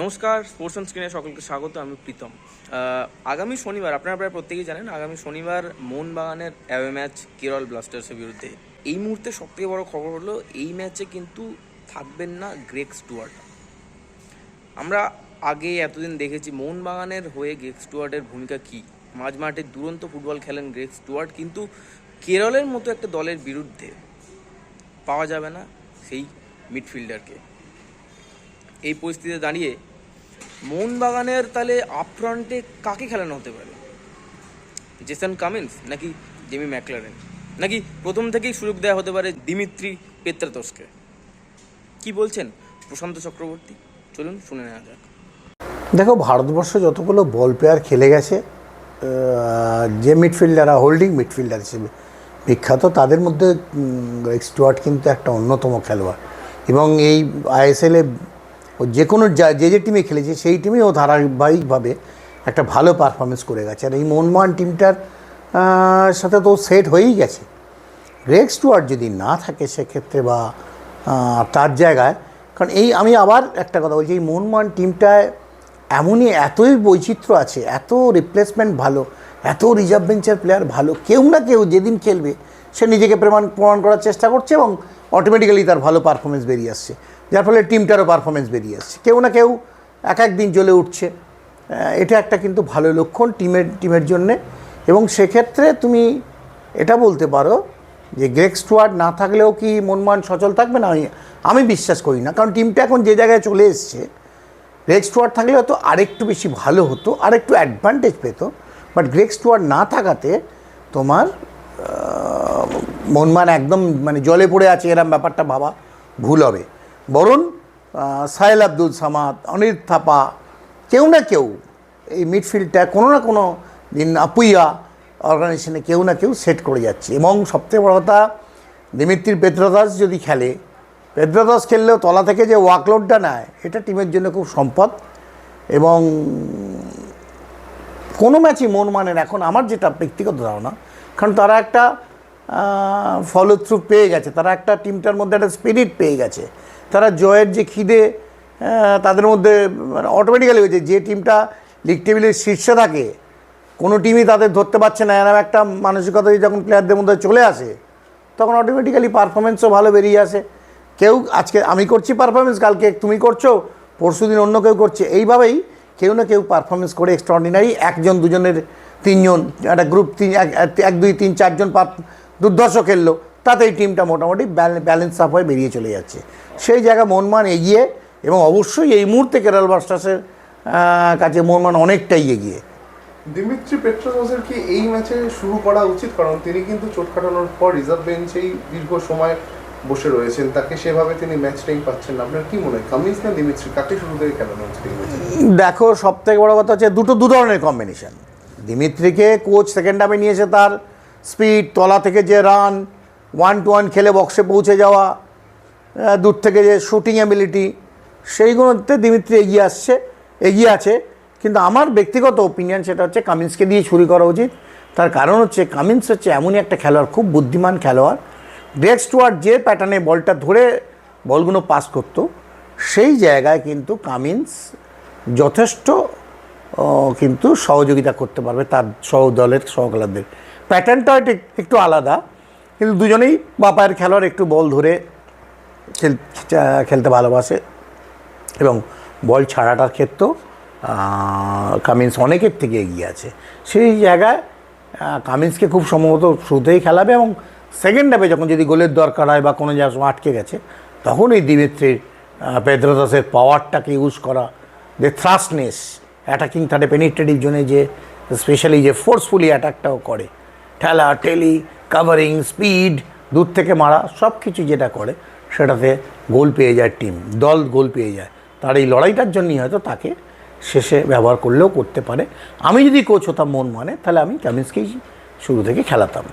নমস্কার sports on স্ক্রিনে সকলকে স্বাগত, আমি প্রীতম। আগামী শনিবার, আপনারা প্রায় প্রত্যেকেই জানেন, আগামী শনিবার মোহনবাগানের অ্যাওয়ে ম্যাচ কেরল ব্লাস্টার্সের বিরুদ্ধে। এই মুহূর্তে সবথেকে বড় খবর হলো, এই ম্যাচে কিন্তু থাকবেন না গ্রেক স্টুয়ার্ট আমরা আগে এতদিন দেখেছি, মোহনবাগানের হয়ে গ্রেক স্টুয়ার্টের ভূমিকা কী? মাঝ মাঠে দুরন্ত ফুটবল খেলেন গ্রেক স্টুয়ার্ট কিন্তু কেরলের মতো একটা দলের বিরুদ্ধে পাওয়া যাবে না সেই মিডফিল্ডারকে এই পরিস্থিতিতে দাঁড়িয়ে মোহনবাগানের তাহলে আপফ্রন্টে কাকে খেলানো হতে পারে? জেসন কামিন্স নাকি জেমি ম্যাকলারেন নাকি প্রথম থেকেই সুযোগ দেওয়া হতে পারে দিমিত্রি পেত্রাতসকে কি বলছেন প্রশান্ত চক্রবর্তী? চলুন শুনে নেওয়া যাক। দেখো, ভারতবর্ষ যতগুলো বল প্লেয়ার খেলে গেছে যে মিডফিল্ডাররা হোল্ডিং মিডফিল্ডার হিসেবে বিখ্যাত, তাদের মধ্যে স্টুয়ার্ট কিন্তু একটা অন্যতম খেলোয়াড়। এবং এই আইএসএলে ও যে কোনো যা যে টিমে খেলেছে, সেই টিমেই ও ধারাবাহিকভাবে একটা ভালো পারফরমেন্স করে গেছে। আর এই মোহনবাগান টিমটার সাথে তো সেট হয়েই গেছে। গ্রেগ স্টুয়ার্ট যদি না থাকে সেক্ষেত্রে বা তার জায়গায়, কারণ এই আমি আবার একটা কথা বলছি, এই মোহনবাগান টিমটায় এমনই এতই বৈচিত্র্য আছে, এত রিপ্লেসমেন্ট ভালো, এত রিজার্ভ বেঞ্চের প্লেয়ার ভালো, কেউ না কেউ যেদিন খেলবে, সে নিজেকে প্রমাণ প্রমাণ করার চেষ্টা করছে এবং অটোমেটিক্যালি তার ভালো পারফরমেন্স বেরিয়ে আসছে। যার ফলে টিমটারও পারফরমেন্স বেরিয়ে আসছে। কেউ না কেউ এক এক দিন জ্বলে উঠছে। এটা একটা কিন্তু ভালো লক্ষণ টিমের টিমের জন্যে। এবং সেক্ষেত্রে তুমি এটা বলতে পারো যে গ্রেক স্টুয়ার্ট না থাকলেও কি মনমান সচল থাকবে? না, আমি বিশ্বাস করি না। কারণ টিমটা এখন যে জায়গায় চলে এসছে গ্রেক স্টুয়ার্ট থাকলে হয়তো আরেকটু বেশি ভালো হতো, আরেকটু অ্যাডভান্টেজ পেত। বাট গ্রেক স্টুয়ার্ট না থাকাতে তোমার মনমান একদম মানে জলে পড়ে আছে এরম ব্যাপারটা ভাবা ভুল হবে। বরং সাহেল আব্দুল সামাদ অনিল থাপা, কেউ না কেউ এই মিডফিল্ডটা কোনো না কোনো দিন আপুইয়া অর্গানাইজেশনে কেউ না কেউ সেট করে যাচ্ছে। এবং সবথেকে বড় কথা, দিমিত্রির পেত্রদাস যদি খেলে পেত্রদাস খেললেও তলা থেকে যে ওয়াকলোডটা নেয়, এটা টিমের জন্য খুব সম্পদ। এবং কোনো ম্যাচই মন মানেন এখন আমার যেটা ব্যক্তিগত ধারণা, কারণ তারা একটা ফলো থ্রু পেয়ে গেছে, তারা একটা টিমটার মধ্যে একটা স্পিরিট পেয়ে গেছে। তারা জয়ের যে খিদে তাদের মধ্যে মানে অটোমেটিক্যালি হয়েছে। যে টিমটা লিগ টেবিলের শীর্ষে থাকে, কোনো টিমই তাদের ধরতে পারছে না। এরকম একটা মানসিকতা যখন প্লেয়ারদের মধ্যে চলে আসে, তখন অটোমেটিক্যালি পারফরমেন্সও ভালো বেরিয়ে আসে। কেউ আজকে আমি করছি পারফরমেন্স কালকে তুমি করছ, পরশুদিন অন্য কেউ করছে। এইভাবেই কেউ না কেউ পারফরমেন্স করে এক্সট্রাঅর্ডিনারি একজন, দুজনের, তিনজন, একটা গ্রুপ তিন, এক দুই, তিন, চারজন দুর্ধর্ষ খেললো। তাতেই টিমটা মোটামুটি ব্যালেন্স আপ হয়ে বেরিয়ে চলে যাচ্ছে। সেই জায়গায় মনমান এগিয়ে এবং অবশ্যই এই মুহূর্তে কেরাল ব্লাস্টার্সের কাছে মনমান অনেকটাই এগিয়ে। দিমিত্রি পেট্রোসের কি এই ম্যাচে শুরু করা উচিত? কারণ তিনি কিন্তু চোট কাটানোর পর রিজার্ভ বেঞ্চেই দীর্ঘ সময় বসে রয়েছেন। তাকে সেভাবে তিনি ম্যাচ টাইম পাচ্ছেন না। আপনার কি মনে হয়? কামিন্স না দিমিত্রি? কাকে শুরু থেকে খেলানো উচিত দেখো সব থেকে বড় কথা হচ্ছে দুটো দু ধরনের কম্বিনেশন দিমিত্রিকে কোচ সেকেন্ড হাফে নিয়েছে তার। স্পিড তলা থেকে যে রান ওয়ান টু ওয়ান খেলে বক্সে পৌঁছে যাওয়া দূর থেকে যে শুটিং অ্যাবিলিটি সেইগুলোতে দিমিত্রি এগিয়ে আসছে, এগিয়ে আছে। কিন্তু আমার ব্যক্তিগত ওপিনিয়ন সেটা হচ্ছে কামিন্সকে দিয়ে শুরু করা উচিত। তার কারণ হচ্ছে কামিন্স হচ্ছে এমনই একটা খেলোয়াড়, খুব বুদ্ধিমান খেলোয়াড়। গ্রেক স্টুয়ার্ট যে প্যাটার্নে বলটা ধরে বলগুলো পাস করতো, সেই জায়গায় কিন্তু কামিন্স যথেষ্ট কিন্তু সহযোগিতা করতে পারবে তার সহ দলের সহকলারদের প্যাটার্নটা একটু আলাদা কিন্তু দুজনেই বাপায়ের খেলোয়াড় একটু বল ধরে খেল খেলতে ভালোবাসে এবং বল ছাড়াটার ক্ষেত্রেও কামিন্স অনেকের থেকে এগিয়ে আছে। সেই জায়গায় কামিন্সকে খুব সম্ভবত শুরুতেই খেলাবে এবং সেকেন্ড হাফে যখন যদি গোলের দরকার হয় বা কোনো জায়গায় আটকে গেছে, তখন এই দিমিত্রির পেদ্রদাসের পাওয়ারটাকে ইউজ করা, যে থ্রাসনেস অ্যাটাকিং থার্ডে পেনিট্রেটিভ জোনে যে স্পেশালি যে ফোর্সফুলি অ্যাটাকটাও করে। ঠেলা টেলি কাভারিং স্পিড দূর থেকে মারা, সব কিছু যেটা করে, সেটাতে গোল পেয়ে যায় টিম দল গোল পেয়ে যায়। তার এই লড়াইটার জন্যই হয়তো তাকে শেষে ব্যবহার করলেও করতে পারে। আমি যদি কোচ হতাম মন মানে তাহলে আমি কামিন্সকেই শুরু থেকে খেলাতাম।